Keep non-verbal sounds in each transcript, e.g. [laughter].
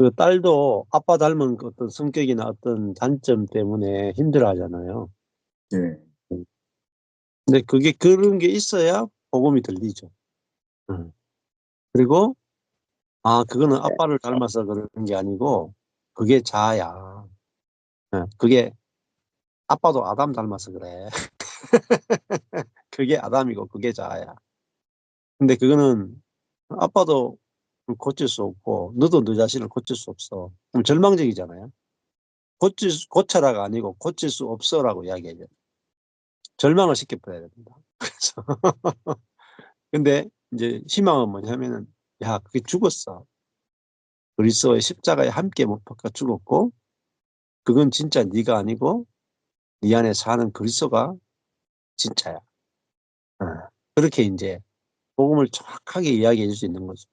그 딸도 아빠 닮은 그 어떤 성격이나 어떤 단점 때문에 힘들어 하잖아요. 예. 근데 그게 그런 게 있어야 복음이 들리죠. 음. 그리고 아 그거는 아빠를 닮아서 그러는 게 아니고 그게 자아야. 예. 그게 아빠도 아담 닮아서 그래. [laughs] 그게 아담이고 그게 자아야. 근데 그거는 아빠도 고칠 수 없고 너도 너 자신을 고칠 수 없어. 그럼 절망적이잖아요. 고칠 수 고쳐라가 아니고 고칠 수 없어라고 이야기해요. 절망을 시켜버려야 됩니다. [laughs] 그래서 근데 이제 희망은 뭐냐면은 야 그게 죽었어. 그리스도의 십자가에 함께 못 박혀 죽었고 그건 진짜 네가 아니고 네 안에 사는 그리스도가 진짜야. 어. 그렇게 이제 복음을 정확하게 이야기해 줄 수 있는 거죠.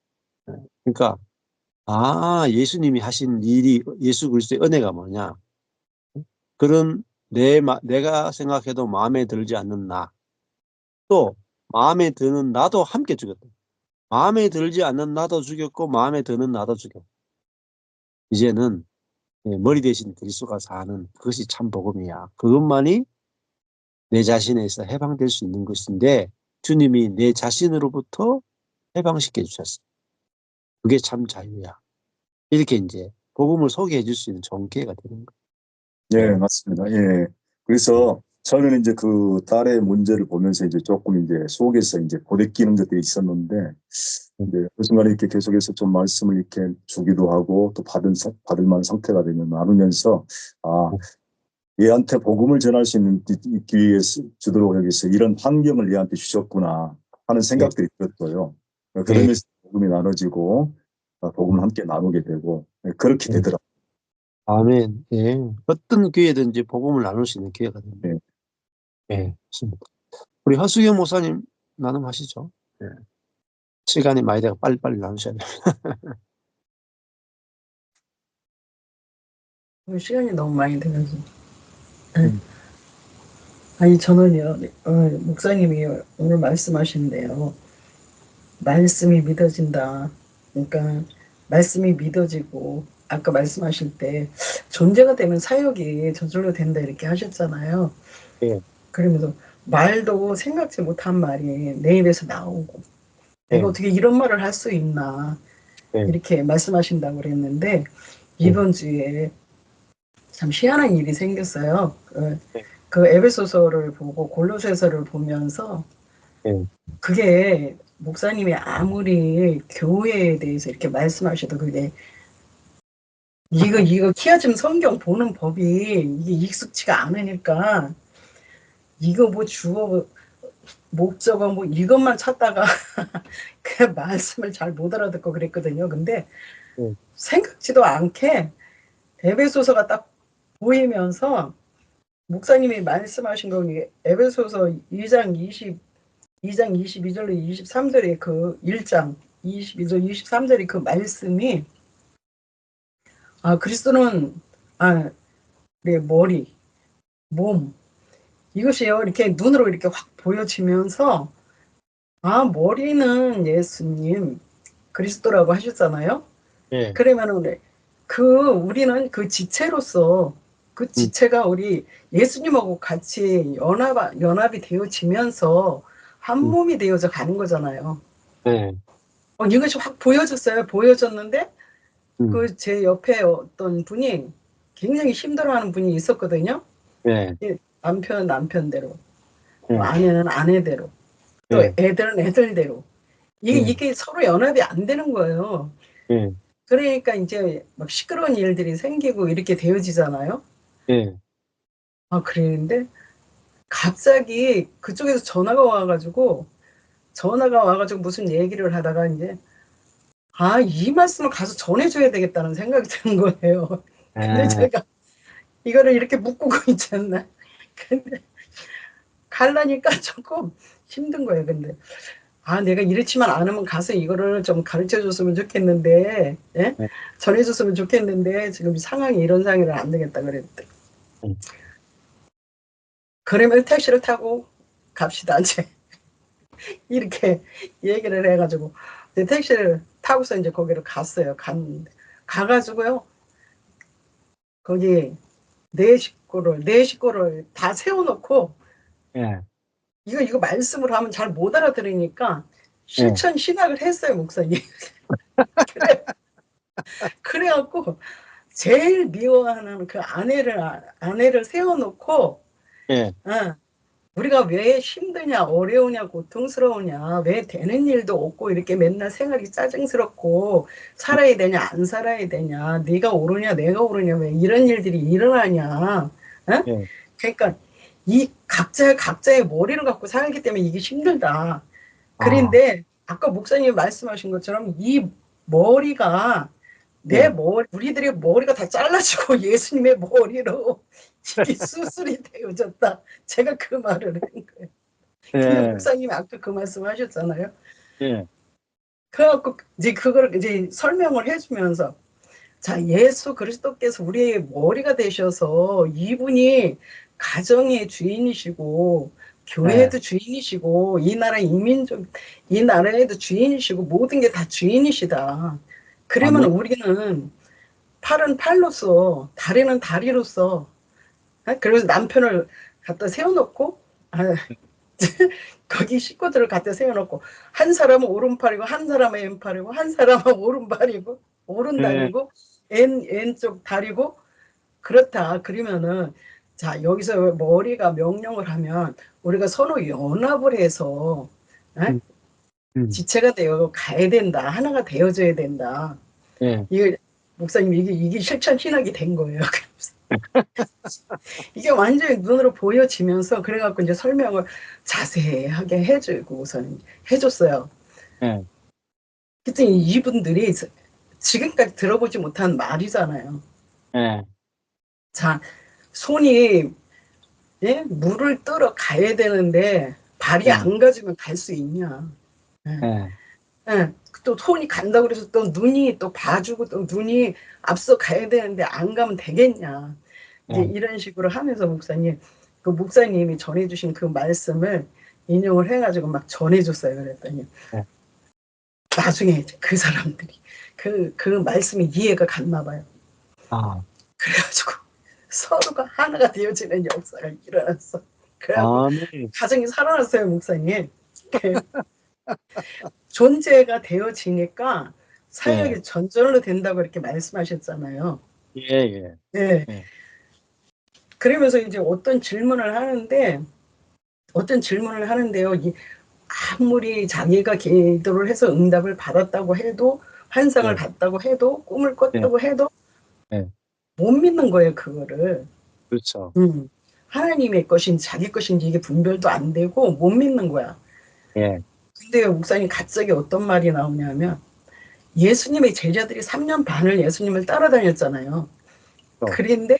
예. 그러니까 아 예수님이 하신 일이 예수 그리스도의 은혜가 뭐냐. 그런 내 마, 내가 생각해도 마음에 들지 않는 나. 또 마음에 드는 나도 함께 죽였다. 마음에 들지 않는 나도 죽였고 마음에 드는 나도 죽였고. 이제는 예, 머리 대신 그리스도가 사는 그것이 참 복음이야. 그것만이 내 자신에서 해방될 수 있는 것인데 주님이 내 자신으로부터 해방시켜 주셨어. 그게 참 자유야. 이렇게 이제 복음을 소개해 줄 수 있는 좋은 기회가 되는 거예요. 예, 맞습니다. 예. 그래서 저는 이제 그 딸의 문제를 보면서 이제 조금 이제 속에서 이제 고데끼는 것들이 있었는데 이제 그 순간에 이렇게 계속해서 좀 말씀을 이렇게 주기도 하고 또 받은 사- 받을 만한 상태가 되면 나누면서 아 얘한테 복음을 전할 수 있는 위해서 주도록 여기서 이런 환경을 얘한테 주셨구나 하는 생각들이 들었어요. 그러면서 복음이 나눠지고 아, 복음을 함께 나누게 되고 예, 그렇게 네. 되더라고요. 아멘. 예. 어떤 기회든지 복음을 나눌 수 있는 기회가 됩니다. 네. 예, 맞습니다. 우리 하수경 목사님 나눔하시죠. 예. 시간이 많이 돼서 빨리빨리 나누셔야 돼요. 어, [laughs] 시간이 너무 많이 되면서. 네. 음. 아니 저는요 어, 목사님이 오늘 말씀하시는데요. 말씀이 믿어진다. 그러니까 말씀이 믿어지고 아까 말씀하실 때 존재가 되면 사역이 저절로 된다 이렇게 하셨잖아요. 예. 그러면서 말도 생각지 못한 말이 내 입에서 나오고 내가 예. 어떻게 이런 말을 할 수 있나 예. 이렇게 말씀하신다고 그랬는데 이번 주에 참 희한한 일이 생겼어요. 그, 네. 그 에베소서를 보고 골로새서를 보면서 네. 그게 목사님이 아무리 교회에 대해서 이렇게 말씀하셔도 그게 이거 이거 키아즘 성경 보는 법이 이게 익숙치가 않으니까 이거 뭐 주어 목적어 뭐 이것만 찾다가 [laughs] 그 말씀을 잘 못 알아듣고 그랬거든요. 근데 네. 생각지도 않게 에베소서가 딱 보이면서 목사님이 말씀하신 거 에베소서 2장 20 2장 22절로 23절의 그 1장 22절 23절의 그 말씀이 아 그리스도는 아 내 머리 몸 이것이요 이렇게 눈으로 이렇게 확 보여지면서 아 머리는 예수님 그리스도라고 하셨잖아요. 예. 그러면은 그 우리는 그 지체로서 그 지체가 우리 예수님하고 같이 연합 연합이 되어지면서 한 음. 몸이 되어져 가는 거잖아요. 예. 어, 이것이 확 보여졌어요. 보여졌는데 음. 그제 옆에 어떤 분이 굉장히 힘들어하는 분이 있었거든요. 예. 남편은 남편대로, 예. 또 아내는 아내대로, 또 예. 애들은 애들대로. 이게 예. 이게 서로 연합이 안 되는 거예요. 예. 그러니까 이제 막 시끄러운 일들이 생기고 이렇게 되어지잖아요. 예. 아 그랬는데 갑자기 그쪽에서 전화가 와가지고 전화가 와가지고 무슨 얘기를 하다가 이제 아 이 말씀을 가서 전해줘야 되겠다는 생각이 드는 거예요. [laughs] 근데 예. 제가 이거를 이렇게 묶고 [laughs] 있지 않나. 근데 갈라니까 [laughs] 조금 힘든 거예요. 근데 아 내가 이렇지만 않으면 가서 이거를 좀 가르쳐 줬으면 좋겠는데 예? 네. 전해줬으면 좋겠는데 지금 상황이 이런 상황이라 안 되겠다 그랬대. 음. 그러면 택시를 타고 갑시다 [laughs] 이제 이렇게 얘기를 해가지고 택시를 타고서 이제 거기로 갔어요. 갔는데 가가지고요. 거기 네 식구를 네 식구를 다 세워놓고 예. 이거 이거 말씀을 하면 잘 못 알아들으니까 실천 신학을 했어요 목사님. 그래 [laughs] 그래갖고 제일 미워하는 그 아내를 아내를 세워놓고 예. 어, 우리가 왜 힘드냐 어려우냐 고통스러우냐 왜 되는 일도 없고 이렇게 맨날 생활이 짜증스럽고 살아야 되냐 안 살아야 되냐 네가 오르냐 내가 오르냐 왜 이런 일들이 일어나냐 어? 예. 그러니까 이 각자 각자의 머리를 갖고 살기 때문에 이게 힘들다 그런데 아까 목사님이 말씀하신 것처럼 이 머리가 내 네. 머리 우리들의 머리가 다 잘라지고 [laughs] 예수님의 머리로 이게 [laughs] 수술이 되어졌다. 제가 그 말을 한 거예요. 예. 목사님이 아까 그 말씀하셨잖아요. 예. 그래갖고 이제 그걸 이제 설명을 해주면서 자 예수 그리스도께서 우리의 머리가 되셔서 이분이 가정의 주인이시고 교회도 주인이시고 이 나라 이민족 이 나라에도 주인이시고 모든 게 다 주인이시다. 그러면 아멘. 우리는 팔은 팔로서 다리는 다리로서 어? 그래서 남편을 갖다 세워놓고 아, [laughs] 거기 식구들을 갖다 세워놓고 한 사람은 오른팔이고 한 사람은 왼팔이고 한 사람은 [laughs] 오른발이고 오른 다리고 왼 왼쪽 다리고 그렇다 그러면은 자 여기서 머리가 명령을 하면 우리가 서로 연합을 해서 에? 음. 음. 지체가 되어 가야 된다 하나가 되어져야 된다 예. 이게 목사님 이게 이게 실천 신학이 된 거예요. [laughs] 이게 완전히 눈으로 보여지면서 그래갖고 이제 설명을 자세하게 해주고 우선 해줬어요. 예. 그랬더니 이분들이 지금까지 들어보지 못한 말이잖아요. 예. 자 손이 예? 물을 뜨러 가야 되는데 발이 네. 안 가지면 갈 수 있냐? 예. 예. 예, 또 손이 간다 그래서 또 눈이 또 봐주고 또 눈이 앞서 가야 되는데 안 가면 되겠냐 이제 음. 이런 식으로 하면서 목사님 그 목사님이 전해주신 그 말씀을 인용을 해가지고 막 전해줬어요 그랬더니 네. 나중에 그 사람들이 그그 말씀이 이해가 갔나 봐요 아. 그래가지고 [laughs] 서로가 하나가 되어지는 역사가 일어났어 그래갖고 아멘. 가정이 살아났어요, 목사님. [laughs] 네. 존재가 되어지니까 사역이 네. 전절로 된다고 이렇게 말씀하셨잖아요. 예, 예. 네. 네. 그러면서 이제 어떤 질문을 하는데 어떤 질문을 하는데요. 이 아무리 자기가 기도를 해서 응답을 받았다고 해도 환상을 네. 봤다고 해도 꿈을 꿨다고 해도 네. 못 믿는 거예요, 그거를. 그렇죠. 음. 하나님의 것인지 자기 것인지 이게 분별도 안 되고 못 믿는 거야. 예. 근데 목사님 갑자기 어떤 말이 나오냐면 예수님의 제자들이 3년 반을 예수님을 따라다녔잖아요. 어. 그런데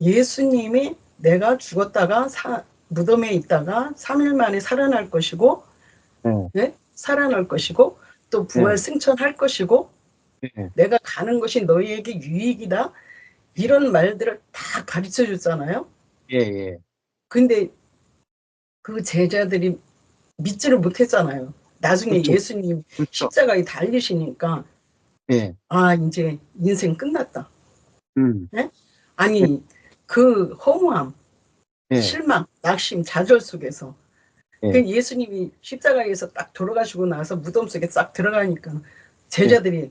예수님이 내가 죽었다가 사- 무덤에 있다가 3일 만에 살아날 것이고 예. 네? 살아날 것이고 또 부활 네. 승천할 것이고 예. 내가 가는 것이 너희에게 유익이다 이런 말들을 다 가르쳐 줬잖아요. 예, 예. 근데 그 제자들이 믿지를 못했잖아요. 나중에 그렇죠. 예수님 그렇죠. 십자가에 달리시니까 예. 아 이제 인생 끝났다. 음. 아니 그 허무함, 예. 실망, 낙심, 좌절 속에서 예. 그 예수님이 십자가에서 딱 돌아가시고 나서 무덤 속에 싹 들어가니까 제자들이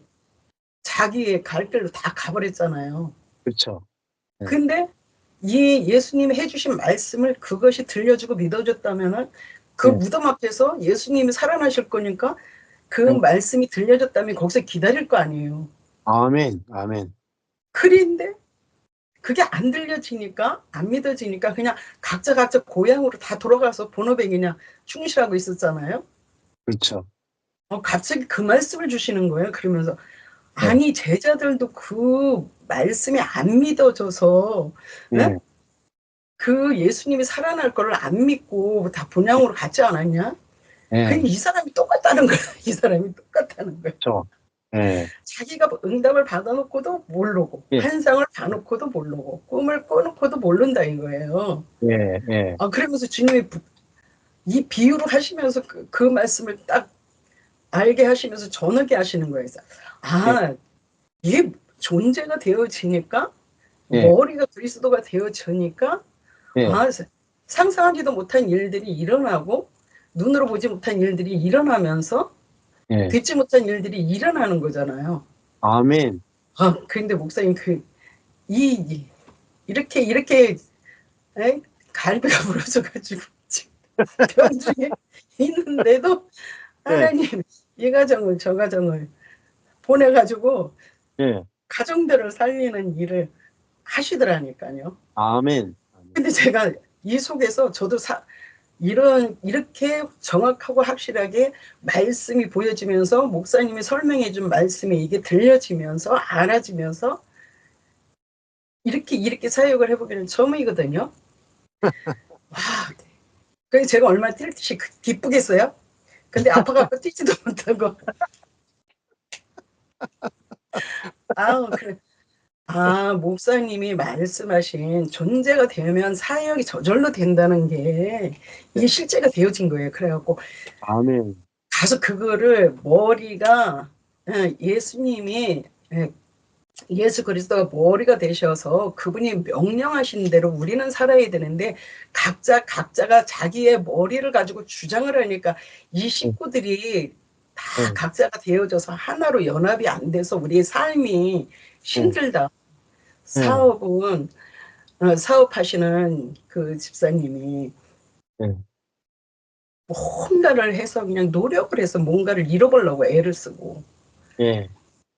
자기의 갈 길로 다 가버렸잖아요. 그렇죠. 네. 근데 이 예수님이 해주신 말씀을 그것이 들려주고 믿어줬다면은 그 네. 무덤 앞에서 예수님이 살아나실 거니까 그 네. 말씀이 들려줬다면 거기서 기다릴 거 아니에요. 아멘. 아멘. 그런데 그게 안 들려지니까 안 믿어지니까 그냥 각자 각자 고향으로 다 돌아가서 본업에 그냥 충실하고 있었잖아요. 그렇죠. 어, 갑자기 그 말씀을 주시는 거예요. 그러면서 네. 아니 제자들도 그 말씀이 안 믿어져서 예. 네? 그 예수님이 살아날 거를 안 믿고 다 본향으로 갔지 않았냐? 예. 그이 사람이 똑같다는 거야. [laughs] 이 사람이 똑같다는 거야. 그렇죠. 예. 자기가 응답을 받아놓고도 모르고 예. 환상을 봐놓고도 모르고 꿈을 꿔놓고도 모른다 이거예요. 예. 예. 아 그러면서 주님이 부- 이 비유를 하시면서 그, 그 말씀을 딱 알게 하시면서 전하게 하시는 거예요. 아 이게 존재가 되어지니까 예. 머리가 그리스도가 되어지니까 예. 아, 상상하지도 못한 일들이 일어나고 눈으로 보지 못한 일들이 일어나면서 예. 듣지 못한 일들이 일어나는 거잖아요. 아멘. 아, 근데 목사님 그 이 이렇게 이렇게 에? 갈비가 [laughs] 부러져가지고 지금 병중에 [laughs] 있는데도 하나님 이 가정을 저 가정을 보내가지고 예. 가정들을 살리는 일을 하시더라니까요. 아멘. 근데 제가 이 속에서 저도 사, 이런 이렇게 정확하고 확실하게 말씀이 보여지면서 목사님이 설명해 준 말씀이 이게 들려지면서 알아지면서 이렇게 이렇게 사역을 해보기는 처음이거든요. [laughs] 와, 그래서 제가 얼마나 뛸 듯이 그- 기쁘겠어요? 근데 아파갖고 뛰지도 [laughs] 못하고. [laughs] 아우 그래. 아 목사님이 말씀하신 존재가 되면 사역이 저절로 된다는 게 이게 실제가 되어진 거예요. 그래 갖고 아멘. 가서 그거를 머리가 예, 예수님이 예, 예수 그리스도가 머리가 되셔서 그분이 명령하신 대로 우리는 살아야 되는데 각자 각자가 자기의 머리를 가지고 주장을 하니까 이 식구들이 다 네. 각자가 되어져서 하나로 연합이 안 돼서 우리의 삶이 힘들다. 사업은 어, 사업하시는 그 집사님이 네. 뭔가를 해서 그냥 노력을 해서 뭔가를 잃어보려고 애를 쓰고 예.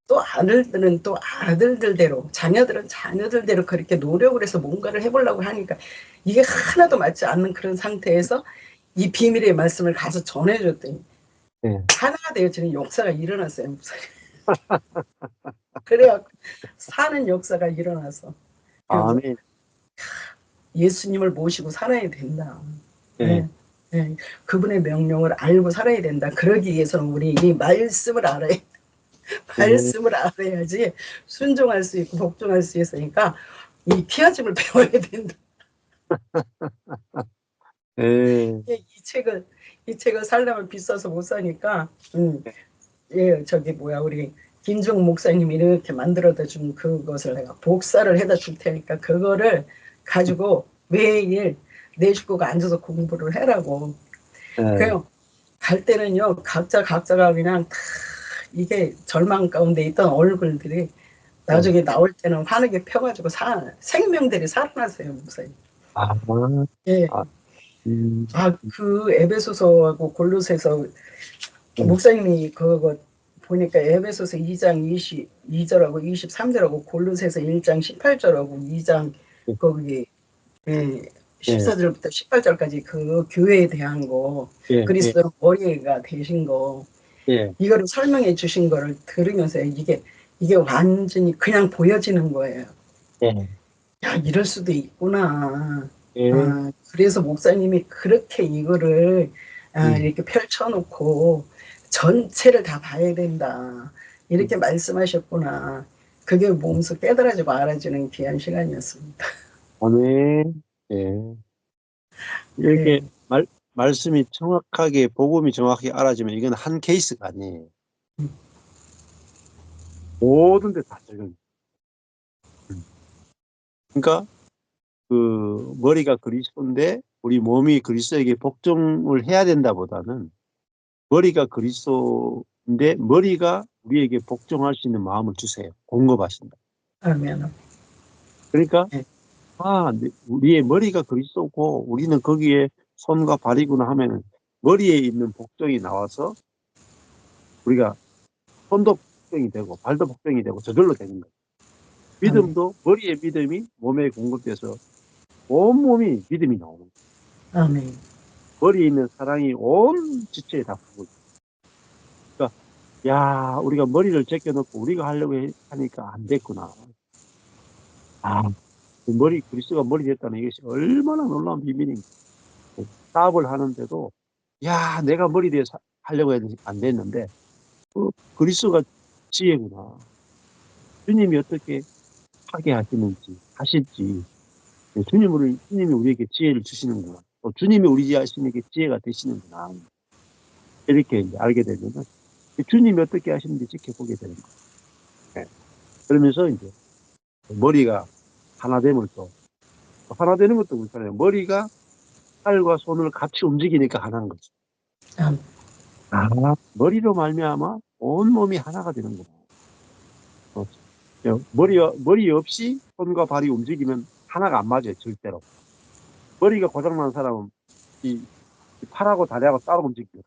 또 아들들은 또 아들들대로 자녀들은 자녀들대로 그렇게 노력을 해서 뭔가를 해보려고 하니까 이게 하나도 맞지 않는 그런 상태에서 이 비밀의 말씀을 가서 전해줬더니 네. 하나가 되어 지는 역사가 일어났어요. [laughs] 그래갖고 사는 역사가 일어나서 아멘. 예수님을 모시고 살아야 된다. 예. 네. 네. 그분의 명령을 알고 살아야 된다. 그러기 위해서는 우리 이 말씀을 알아야 말씀을 알아야지 순종할 수 있고 복종할 수 있으니까 이 피하짐을 [laughs] 배워야 된다. [laughs] 예. 이, 이 책을 이 책을 살려면 비싸서 못 사니까 음, 예 저기 뭐야 우리 김종 목사님이 이렇게 만들어다 준 그것을 내가 복사를 해다 줄 테니까 그거를 가지고 매일 내 식구가 앉아서 공부를 해라고 예. 그래요. 갈 때는요 각자 각자가 그냥 다 이게 절망 가운데 있던 얼굴들이 나중에 나올 때는 환하게 펴가지고 사, 생명들이 살아나세요 목사님. 아. 예. 아. 음. 아그 에베소서하고 골로새서 음. 목사님이 그거 보니까 에베소서 2장 22절하고 23절하고 골로새서 1장 18절하고 2장 음. 거기 예, 14절부터 18절까지 그 교회에 대한 거 예. 그리스도 머리가 되신 거 예. 이거를 설명해 주신 거를 들으면서 이게 이게 완전히 그냥 보여지는 거예요. 예. 야 이럴 수도 있구나. 예. 아, 그래서 목사님이 그렇게 이거를 아, 음. 이렇게 펼쳐놓고 전체를 다 봐야 된다. 이렇게 말씀하셨구나. 그게 몸소 깨달아지고 알아지는 귀한 시간이었습니다. 아멘. 예. 이렇게 네. 말, 말씀이 정확하게, 복음이 정확하게 알아지면 이건 한 케이스가 아니에요. 음. 모든 데다 적용. 음. 그러니까, 그, 머리가 그리스도인데, 우리 몸이 그리스도에게 복종을 해야 된다 보다는, 머리가 그리스도인데, 머리가 우리에게 복종할 수 있는 마음을 주세요. 공급하신다. 아멘. 그러니까 네. 아 네, 우리의 머리가 그리스도고 우리는 거기에 손과 발이구나 하면은 머리에 있는 복종이 나와서 우리가 손도 복종이 되고 발도 복종이 되고 저절로 되는 거예요. 믿음도 머리의 믿음이 몸에 공급돼서 온 몸이 믿음이 나오는 거예요. 아멘. 머리에 있는 사랑이 온 지체에 다 부고 그러니까 야 우리가 머리를 제껴놓고 우리가 하려고 해- 하니까 안 됐구나. 아 머리 그리스도가 머리 됐다는 이것이 얼마나 놀라운 비밀인가. 사업을 하는데도 야 내가 머리 사- 하려고 했는데 안 됐는데 어, 그리스도가 지혜구나. 주님이 어떻게 하게 하시는지 하실지 네, 주님을 주님이 우리에게 지혜를 주시는구나. 또 주님이 우리 자신에게 지혜가 되시는구나. 이렇게 이제 알게 되면은 주님이 어떻게 하시는지 지켜보게 되는 거예요. 네. 그러면서 이제 머리가 하나 되면 또 하나 되는 것도 그렇잖아요. 머리가 팔과 손을 같이 움직이니까 하나인 거죠. 아, 아, 머리로 말미암아 온 몸이 하나가 되는구나. 어, 머리 머리 없이 손과 발이 움직이면 하나가 안 맞아요, 절대로. 머리가 고장난 사람은 이, 이 팔하고 다리하고 따로 움직여요.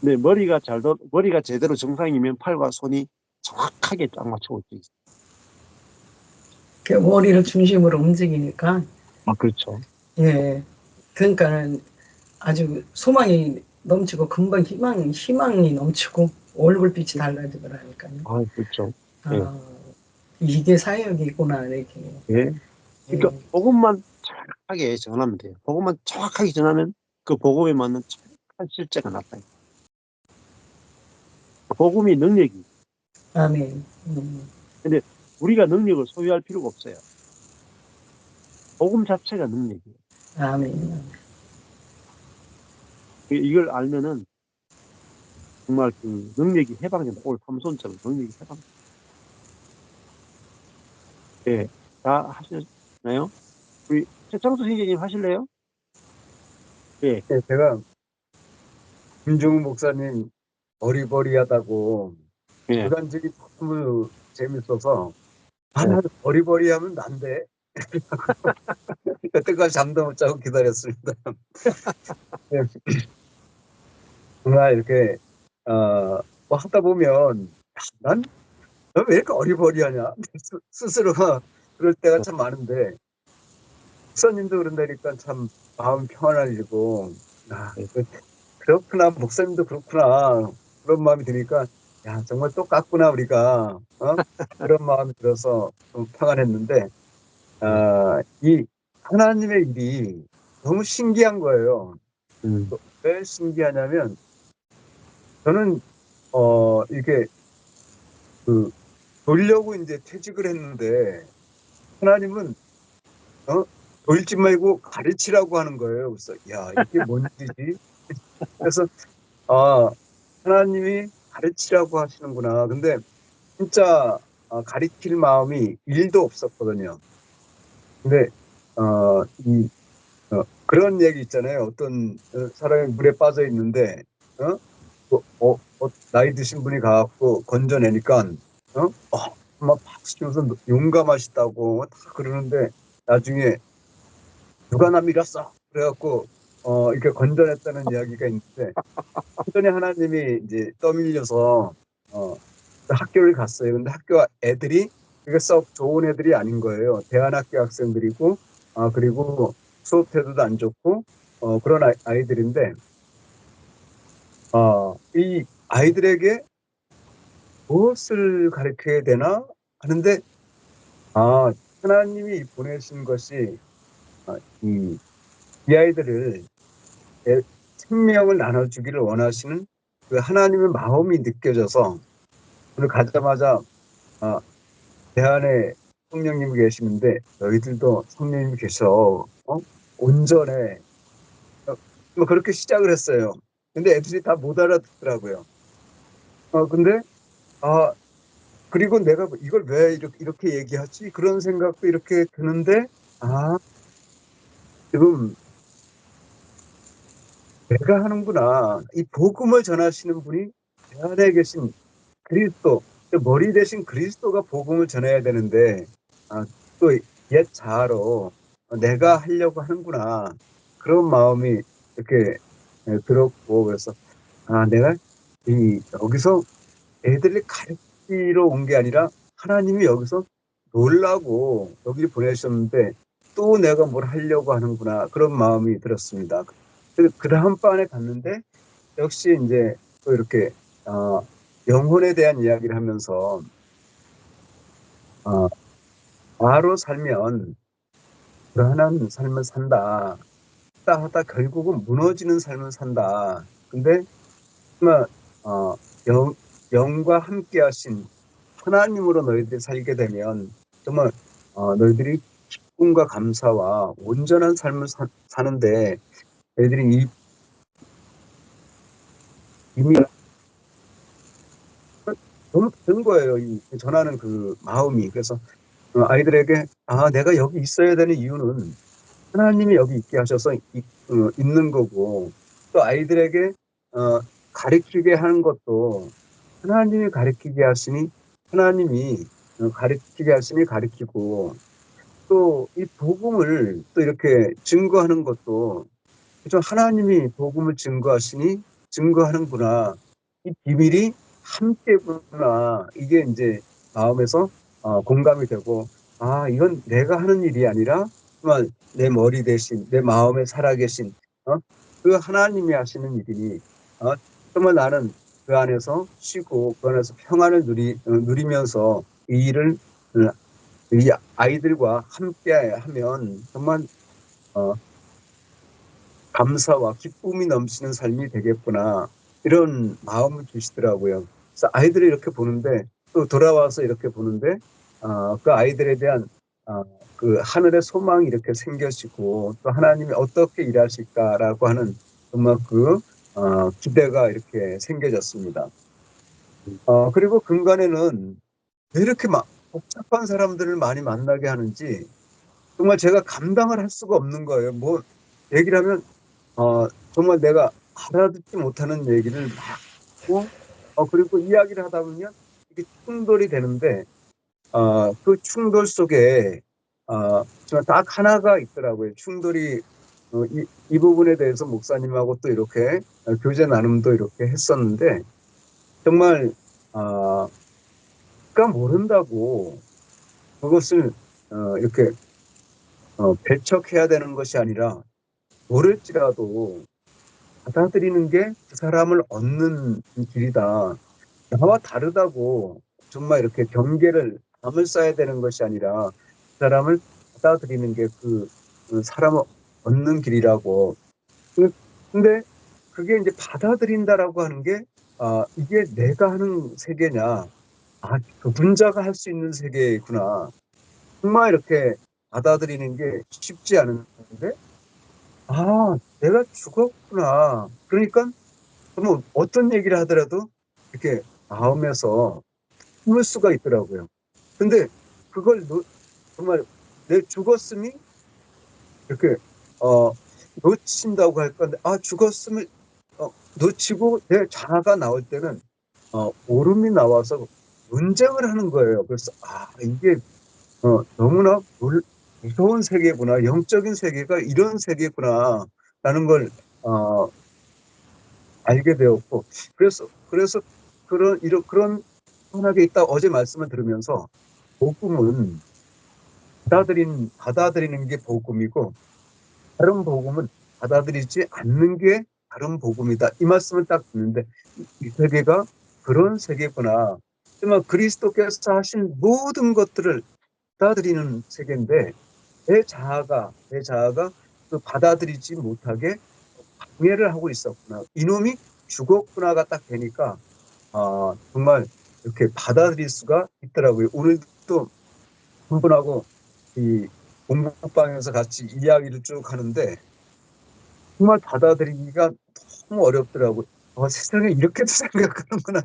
근데 머리가 잘, 도, 머리가 제대로 정상이면 팔과 손이 정확하게 딱 맞춰 움직여요. 그 머리를 중심으로 움직이니까 아, 그렇죠. 예. 그러니까는 아주 소망이 넘치고 금방 희망 희망이 넘치고 얼굴빛이 달라지더라니까요. 아, 그렇죠. 아, 예. 이게 사역이구나 이렇게. 예. 그러니까 예. 복음만 정확하게 전하면 돼요. 복음만 정확하게 전하면 그 복음에 맞는 정확한 실제가 나타나요. 복음이 능력이 아멘. 음. 우리가 능력을 소유할 필요가 없어요. 복음 자체가 능력이에요. 아멘. 그- 이걸 알면은 정말 그 능력이 해방된다. 오늘 삼손처럼 능력이 해방. 예, 다 하셨 나요? 우리 최창수 선생님 하실래요? 예, 네, 제가 김종우 목사님 버리버리하다고 예. 주간적이 너무 재밌어서 아, 네. 나도 버리버리하면 난데 여태까지 잠도 못 자고 기다렸습니다. 네. 정말 이렇게 어, 뭐 하다 보면 난 왜 이렇게 어리버리하냐 스- 스스로 그럴 때가 참 많은데 목사님도 그런다니까 참 마음 평안해지고 아. 그- 그렇구나 목사님도 그렇구나 그런 마음이 드니까 야 정말 똑같구나 우리가 어? 그런 마음이 들어서 좀 평안했는데 아, 이 하나님의 일이 너무 신기한 거예요. 음, 왜 신기하냐면 저는 어 이렇게 그 돌려고 이제 퇴직을 했는데 하나님은 어 돌지 말고 가르치라고 하는 거예요. 그래서 야 이게 뭔 짓이지? 그래서 아 하나님이 가르치라고 하시는구나. 근데 진짜 아, 가르칠 마음이 일도 없었거든요. 근데 어 이 어, 그런 얘기 있잖아요. 어떤 어, 사람이 물에 빠져 있는데, 어? 어, 어, 어, 나이 드신 분이 가갖고 건져내니까, 어? 어, 막 박수 치면서 용감하시다고 다 그러는데, 나중에 누가 나 밀었어? 그래갖고, 어, 이렇게 건져냈다는 이야기가 있는데, 완전히 하나님이 이제 떠밀려서, 어, 그 학교를 갔어요. 근데 학교 애들이 그게 썩 좋은 애들이 아닌 거예요. 대안학교 학생들이고, 아, 그리고 수업 태도도 안 좋고 어, 그런 아이, 아이들인데 어, 이 아이들에게 무엇을 가르쳐야 되나 하는데 아 하나님이 보내신 것이 아, 이, 이 아이들을 내 생명을 나눠주기를 원하시는 그 하나님의 마음이 느껴져서 오늘 가자마자 아, 대안에 성령님이 계시는데 너희들도 성령님이 계셔 어? 온전해 어, 뭐 그렇게 시작을 했어요. 근데 애들이 다 못 알아듣더라고요. 어, 근데, 아, 그리고 내가 이걸 왜 이렇게, 이렇게 얘기하지? 그런 생각도 이렇게 드는데, 아, 지금 내가 하는구나. 이 복음을 전하시는 분이 내 안에 계신 그리스도, 머리 대신 그리스도가 복음을 전해야 되는데, 아, 또옛 자아로 내가 하려고 하는구나. 그런 마음이 이렇게 예, 들었고, 그래서, 아, 내가 이, 여기서 애들을 가르치러 온 게 아니라 하나님이 여기서 놀라고 여기 보내셨는데 또 내가 뭘 하려고 하는구나. 그런 마음이 들었습니다. 그, 그 다음 반에 갔는데 역시 이제 또 이렇게, 어, 영혼에 대한 이야기를 하면서, 어, 바로 살면 불안한 삶을 산다. 하다 하다 결국은 무너지는 삶을 산다. 근데 정말 어, 영, 영과 함께 하신 하나님으로 너희들이 살게 되면 정말 어, 너희들이 기쁨과 감사와 온전한 삶을 사, 사는데 너희들이 이, 이미 너무 다른 거예요. 이 전하는 그 마음이. 그래서 어, 아이들에게 아 내가 여기 있어야 되는 이유는 하나님이 여기 있게 하셔서 이- 어, 있는 거고 또 아이들에게 어, 가르치게 하는 것도 하나님이 가르치게 하시니 하나님이 어, 가르치게 하시니 가르치고 또 이 복음을 또 이렇게 증거하는 것도 그죠 하나님이 복음을 증거하시니 증거하는구나 이 비밀이 함께구나 이게 이제 마음에서 어, 공감이 되고 아 이건 내가 하는 일이 아니라 정말 내 머리 대신 내 마음에 살아계신 어? 그 하나님이 하시는 일이니 어? 정말 나는 그 안에서 쉬고 그 안에서 평안을 누리, 어, 누리면서 이 일을 어, 이 아이들과 함께 하면 정말 어, 감사와 기쁨이 넘치는 삶이 되겠구나 이런 마음을 주시더라고요. 그래서 아이들이 이렇게 보는데 또 돌아와서 이렇게 보는데 어, 그 아이들에 대한 어, 그 하늘의 소망이 이렇게 생겨지고 또 하나님이 어떻게 일하실까라고 하는 정말 그 어, 기대가 이렇게 생겨졌습니다. 어, 그리고 근간에는 왜 이렇게 막 복잡한 사람들을 많이 만나게 하는지 정말 제가 감당을 할 수가 없는 거예요. 뭐 얘기를 하면 어, 정말 내가 알아듣지 못하는 얘기를 막 하고 어, 그리고 이야기를 하다 보면 이게 충돌이 되는데 어, 그 충돌 속에 어, 정말 딱 하나가 있더라고요. 충돌이 어, 이, 이 부분에 대해서 목사님하고 또 이렇게 어, 교제 나눔도 이렇게 했었는데 정말 어, 그가 모른다고 그것을 어, 이렇게 어, 배척해야 되는 것이 아니라 모를지라도 받아들이는 게 그 사람을 얻는 길이다. 나와 다르다고 정말 이렇게 경계를 담을 쌓아야 되는 것이 아니라 그 사람을 받아들이는 게 그 사람을 얻는 길이라고. 그- 근데 그게 이제 받아들인다라고 하는 게 아, 이게 내가 하는 세계냐. 아, 그분자가 할 수 있는 세계구나. 정말 이렇게 받아들이는 게 쉽지 않은데, 아, 내가 죽었구나. 그러니까 그러면 어떤 얘기를 하더라도 이렇게 마음에서 품을 수가 있더라고요. 근데 그걸 놓- 정말 내 죽었음이 이렇게 어 놓친다고 할 건데 아 죽었음을 어, 놓치고 내 자아가 나올 때는 어 오름이 나와서 논쟁을 하는 거예요. 그래서 아 이게 어 너무나 물- 무서운 세계구나 영적인 세계가 이런 세계구나라는 걸 어, 알게 되었고 그래서 그래서 그런 이런 그런 편하게 있다 어제 말씀을 들으면서 복음은 받아들인 받아들이는 게 복음이고 다른 복음은 받아들이지 않는 게 다른 복음이다. 이 말씀을 딱 듣는데 이, 이 세계가 그런 세계구나. 정말 그리스도께서 하신 모든 것들을 받아들이는 세계인데 내 자아가 내 자아가 그 받아들이지 못하게 방해를 하고 있었구나. 이놈이 죽었구나가 딱 되니까 아, 정말 이렇게 받아들일 수가 있더라고요. 오늘도 한 분하고 이 공부방에서 같이 이야기를 쭉 하는데 정말 받아들이기가 너무 어렵더라고요. 어, 세상에 이렇게도 [laughs] 생각하는구나.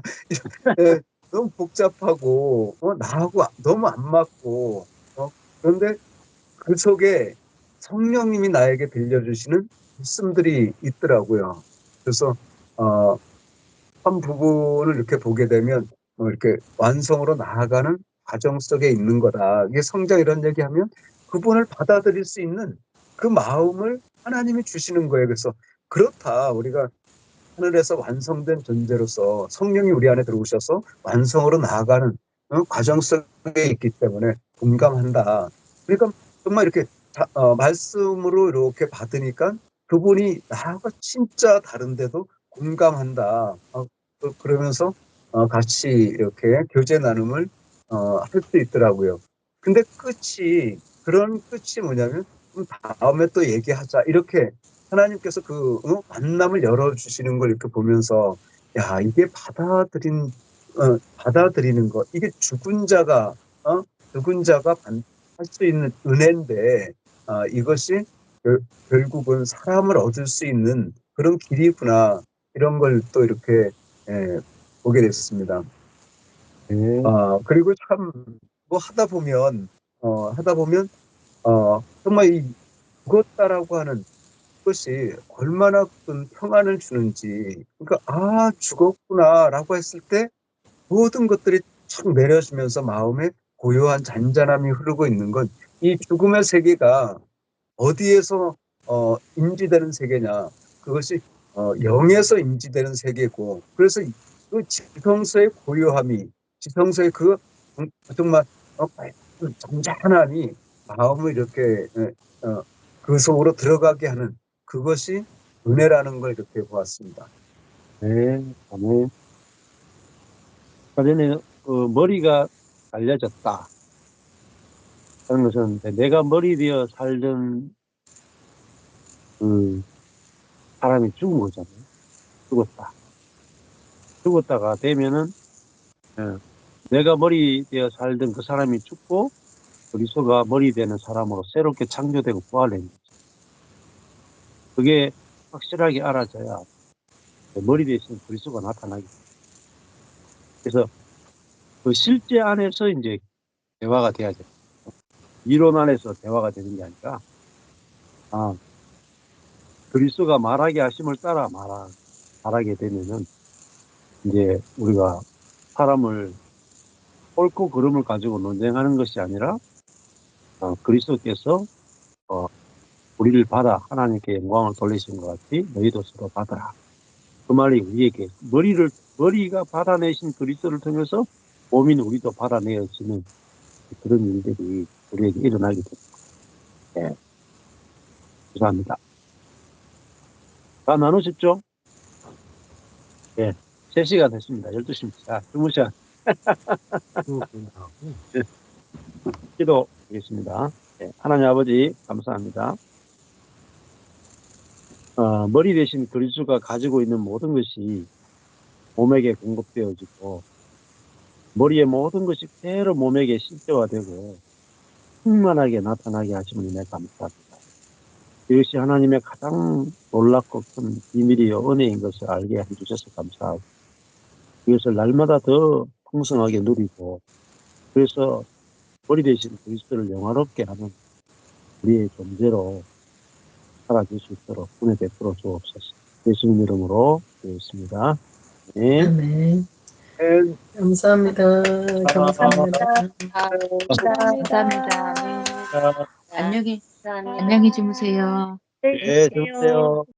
예, 너무 복잡하고 어, 나하고 너무 안 맞고 어, 그런데 그 속에 성령님이 나에게 들려주시는 말씀들이 있더라고요. 그래서 어, 한 부분을 이렇게 보게 되면 어, 이렇게 완성으로 나아가는 과정 속에 있는 거다. 이게 성장 이런 얘기하면 그분을 받아들일 수 있는 그 마음을 하나님이 주시는 거예요. 그래서 그렇다. 우리가 하늘에서 완성된 존재로서 성령이 우리 안에 들어오셔서 완성으로 나아가는 어, 과정 속에 있기 때문에 공감한다. 그러니까 정말 이렇게 다- 어, 말씀으로 이렇게 받으니까 그분이 나하고 진짜 다른데도 공감한다. 어, 그- 그러면서 어, 같이 이렇게 교제 나눔을 어, 할 수 있더라고요. 근데 끝이 그런 끝이 뭐냐면 음, 다음에 또 얘기하자 이렇게 하나님께서 그 어? 만남을 열어주시는 걸 이렇게 보면서 야 이게 받아들인 어, 받아들이는 것 이게 죽은 자가 어? 죽은 자가 할 수 있는 은혜인데 아, 이것이 결, 결국은 사람을 얻을 수 있는 그런 길이구나 이런 걸 또 이렇게 예, 보게 됐습니다. 네. 아, 그리고 참, 뭐 하다 보면, 어, 하다 보면, 어, 정말 이 죽었다라고 하는 것이 얼마나 큰 평안을 주는지, 그러니까, 아, 죽었구나라고 했을 때 모든 것들이 촥 내려지면서 마음에 고요한 잔잔함이 흐르고 있는 건 이 죽음의 세계가 어디에서 어, 인지되는 세계냐. 그것이 어, 영에서 인지되는 세계고, 그래서 이- 그 지성서의 고요함이, 지성서의 그 정- 정말 어, 그 잔잔함이 마음을 이렇게 에, 어, 그 속으로 들어가게 하는 그것이 은혜라는 걸 이렇게 보았습니다. 네. 아멘. 전에 그 머리가 갈려졌다. 그런 것은 내가 머리 되어 살던 그 사람이 죽은 거잖아요. 죽었다. 죽었다가 되면은 예, 내가 머리 되어 살던 그 사람이 죽고 그리스도가 머리 되는 사람으로 새롭게 창조되고 부활된 거죠. 그게 확실하게 알아져야 머리 대신 그리스도가 나타나기. 그래서 그 실제 안에서 이제 대화가 돼야죠. 이론 안에서 대화가 되는 게 아니라 아 그리스도가 말하게 하심을 따라 말하, 말하게 되면은 이제 우리가 사람을 옳고 그름을 가지고 논쟁하는 것이 아니라 어, 그리스도께서 어, 우리를 받아 하나님께 영광을 돌리신 것 같이 너희도 서로 받아라. 그 말이 우리에게 머리를 머리가 받아내신 그리스도를 통해서 몸인 우리도 받아내어지는 그런 일들이 우리에게 일어나게 됩니다. 예. 감사합니다. 다 나누셨죠? 예. 3시가 됐습니다. 12시입니다. 주무셔. 기도하겠습니다. 예. 하나님 아버지, 감사합니다. 어, 머리 대신 그리스도가 가지고 있는 모든 것이 몸에게 공급되어지고 머리의 모든 것이 그대로 몸에게 실제화되고 충만하게 나타나게 하심을 은혜 감사합니다. 이것이 하나님의 가장 놀랍고 큰 비밀이요 은혜인 것을 알게 해주셔서 감사하고 이것을 날마다 더 풍성하게 누리고 그래서 머리 대신 그리스도를 영화롭게 하는 우리의 존재로 살아질 수 있도록 은혜 베풀어 주옵소서. 예수님 이름으로 기도했습니다. 네. 아멘. 감사합니다. 감사합니다. 감사합니다. 네. 안녕히 안녕히 주무세요. 네, 주무세요.